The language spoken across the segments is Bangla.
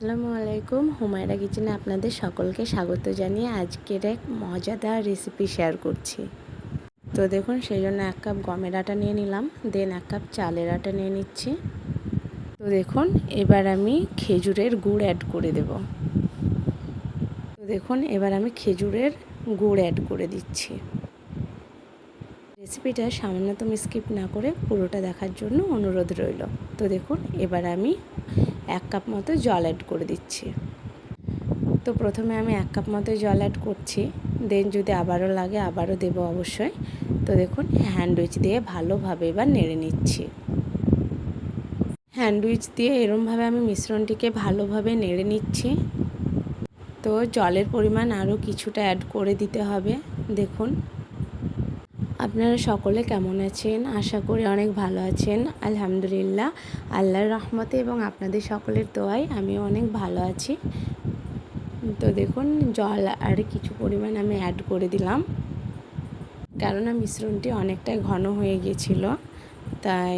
আসসালামু আলাইকুম। হুমায়রা কিচেনে আপনাদের সকলকে স্বাগত জানিয়ে আজকের এক মজাদার রেসিপি শেয়ার করছি। তো দেখুন, সেই জন্য এক কাপ গমের আটা নিয়ে নিলাম দেন এক কাপ চালের আটা নিয়ে নিচ্ছি। তো দেখুন, এবার আমি খেজুরের গুড় অ্যাড করে দেব। তো দেখুন, এবার আমি খেজুরের গুড় অ্যাড করে দিচ্ছি। রেসিপিটা সামান্যতম স্কিপ না করে পুরোটা দেখার জন্য অনুরোধ রইল। তো দেখুন, এবার আমি এক কাপ মতো জল অ্যাড করে দিচ্ছি। তো প্রথমে আমি এক কাপ মতো জল অ্যাড করছি দেন যদি আবারও লাগে আবারও দেব অবশ্যই। তো দেখুন হ্যান্ডউইচ দিয়ে ভালোভাবে এবার নেড়ে নিচ্ছি। হ্যান্ডউইচ দিয়ে এরমভাবে আমি মিশ্রণটিকে ভালোভাবে নেড়ে নিচ্ছি। তো জলের পরিমাণ আরও কিছুটা অ্যাড করে দিতে হবে। দেখুন আপনারা সকলে কেমন আছেন? আশা করি অনেক ভালো আছেন। আলহামদুলিল্লাহ, আল্লাহর রহমতে এবং আপনাদের সকলের দোয়ায় আমি অনেক ভালো আছি। তো দেখুন, জল আর কিছু পরিমাণ আমি অ্যাড করে দিলাম। কেননা মিশ্রণটি অনেকটাই ঘন হয়ে গিয়েছিল, তাই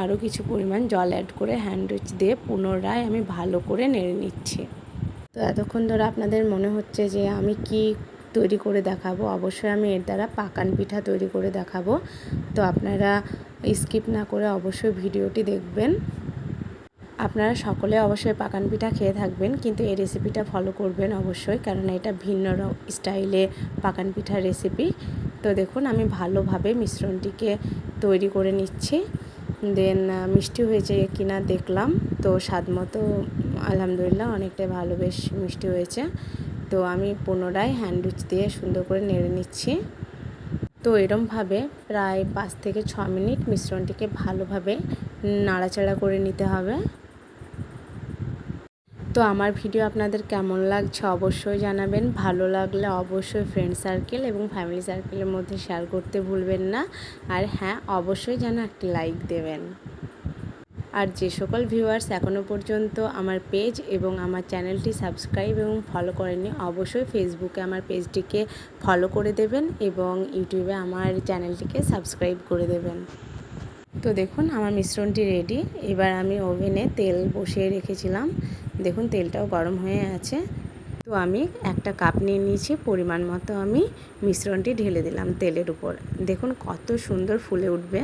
আরও কিছু পরিমাণ জল অ্যাড করে হ্যান্ডউইচ দিয়ে পুনরায় আমি ভালো করে নেড়ে নিচ্ছি। তো এতক্ষণ ধরে আপনাদের মনে হচ্ছে যে আমি কি তৈরি করে দেখাবো। অবশ্যই আমি এর দ্বারা পাকান পিঠা তৈরি করে দেখাবো। তো আপনারা স্কিপ না করে অবশ্যই ভিডিওটি দেখবেন। আপনারা সকলে অবশ্যই পাকান পিঠা খেয়ে থাকবেন, কিন্তু এই রেসিপিটা ফলো করবেন অবশ্যই, কারণ এটা ভিন্ন স্টাইলে পাকান পিঠার রেসিপি তো দেখুন, আমি ভালোভাবে মিশ্রণটিকে তৈরি করে নিচ্ছি। দেন মিষ্টি হয়েছে কিনা দেখলাম। তো স্বাদ মতো আলহামদুলিল্লাহ, অনেকটাই ভালো বেশ মিষ্টি হয়েছে। তো আমি পুনরায় হ্যান্ডউইচ দিয়ে সুন্দর করে নেড়ে নিচ্ছি। তো এরমভাবে প্রায় পাঁচ থেকে ছ মিনিট মিশ্রণটিকে ভালোভাবে নাড়াচাড়া করে নিতে হবে। তো আমার ভিডিও আপনাদের কেমন লাগছে অবশ্যই জানাবেন। ভালো লাগলে অবশ্যই ফ্রেন্ড সার্কেল এবং ফ্যামিলি সার্কেলের মধ্যে শেয়ার করতে ভুলবেন না। আর হ্যাঁ অবশ্যই যেন একটি লাইক দেবেন। আর যে সকল ভিউয়ার্স এখনও পর্যন্ত আমার পেজ এবং আমার চ্যানেলটি সাবস্ক্রাইব এবং ফলো করেনি অবশ্যই ফেসবুকে আমার পেজটিকে ফলো করে দেবেন এবং ইউটিউবে আমার চ্যানেলটিকে সাবস্ক্রাইব করে দেবেন। তো দেখুন, আমার মিশ্রণটি রেডি এবার আমি ওভেনে তেল বসিয়ে রেখেছিলাম। দেখুন, তেলটাও গরম হয়ে আছে। তো আমি একটা কাপ নিয়ে নিয়েছি, পরিমাণ মতো আমি মিশ্রণটি ঢেলে দিলাম তেলের উপর। দেখুন, কত সুন্দর ফুলে উঠবে।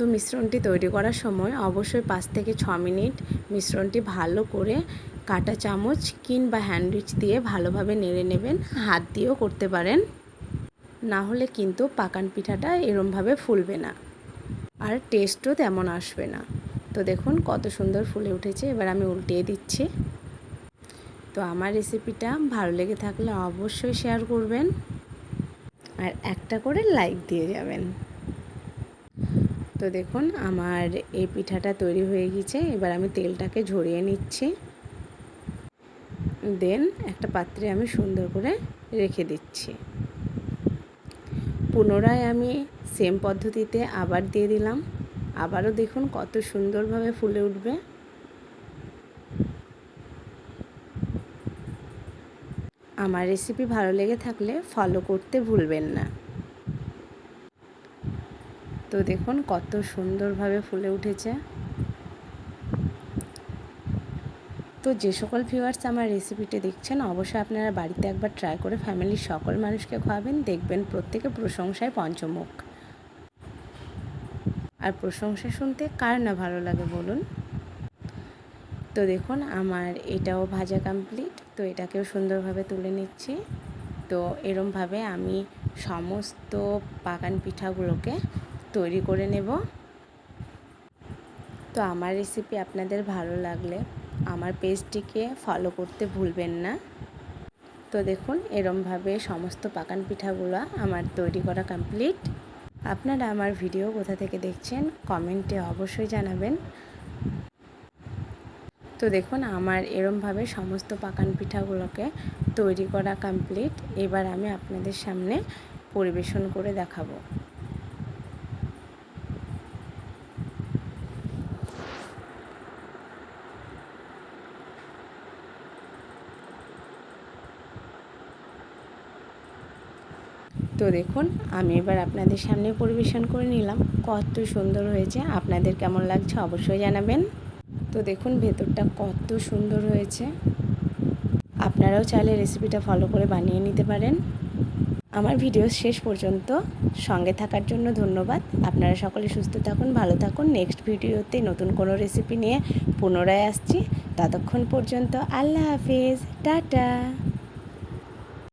তো মিশ্রণটি তৈরি করার সময় অবশ্যই পাঁচ থেকে ছ মিনিট মিশ্রণটি ভালো করে কাটা চামচ কিংবা হ্যান্ডউইচ দিয়ে ভালোভাবে নেড়ে নেবেন, হাত দিয়েও করতে পারেন। না হলে কিন্তু পাকান পিঠাটা এরমভাবে ফুলবে না। আর টেস্টও তেমন আসবে না। তো দেখুন কত সুন্দর ফুলে উঠেছে, এবার আমি উল্টিয়ে দিচ্ছি। তো আমার রেসিপিটা ভালো লেগে থাকলে অবশ্যই শেয়ার করবেন। আর একটা করে লাইক দিয়ে যাবেন। তো দেখুন, আমার এই পিঠাটা তৈরি হয়ে গেছে এবার আমি তেলটাকে ঝরিয়ে নিচ্ছি। দেন একটা পাত্রে আমি সুন্দর করে রেখে দিচ্ছি। পুনরায় আমি সেম পদ্ধতিতে আবার দিয়ে দিলাম। আবারও দেখুন কত সুন্দরভাবে ফুলে উঠবে। আমার রেসিপি ভালো লেগে থাকলে ফলো করতে ভুলবেন না। তো দেখুন কত সুন্দরভাবে ফুলে উঠেছে। তো যে সকল ভিউয়ার্স আমার রেসিপিটি দেখছেন, অবশ্যই আপনারা বাড়িতে একবার ট্রাই করে ফ্যামিলির সকল মানুষকে খাওয়াবেন, দেখবেন প্রত্যেকে প্রশংসায় পঞ্চমুখ। আর প্রশংসা শুনতে কার না ভালো লাগে বলুন? তো দেখুন আমার এটাও ভাজা কমপ্লিট তো এটাকেও সুন্দরভাবে তুলে নিচ্ছি। তো এরমভাবে আমি সমস্ত পাকান পিঠাগুলোকে তৈরি করে নেব। তো আমার রেসিপি আপনাদের ভালো লাগলে আমার পেজটিকে ফলো করতে ভুলবেন না। তো দেখুন, এরমভাবে সমস্ত পাকান পিঠাগুলো আমার তৈরি করা কমপ্লিট আপনারা আমার ভিডিও কোথা থেকে দেখছেন কমেন্টে অবশ্যই জানাবেন। তো দেখুন, আমার এরমভাবে সমস্ত পাকান পিঠাগুলোকে তৈরি করা কমপ্লিট এবার আমি আপনাদের সামনে পরিবেশন করে দেখাবো। তো দেখুন, আমি এবার আপনাদের সামনে পরিবেশন করে নিলাম। কত সুন্দর হয়েছে। আপনাদের কেমন লাগছে অবশ্যই জানাবেন। তো দেখুন, ভেতরটা কত সুন্দর হয়েছে। আপনারাও চাইলে রেসিপিটা ফলো করে বানিয়ে নিতে পারেন। আমার ভিডিও শেষ পর্যন্ত সঙ্গে থাকার জন্য ধন্যবাদ। আপনারা সকলে সুস্থ থাকুন, ভালো থাকুন। নেক্সট ভিডিওতে নতুন কোনো রেসিপি নিয়ে পুনরায় আসছি। ততক্ষণ পর্যন্ত আল্লাহ হাফিজ। টাটা।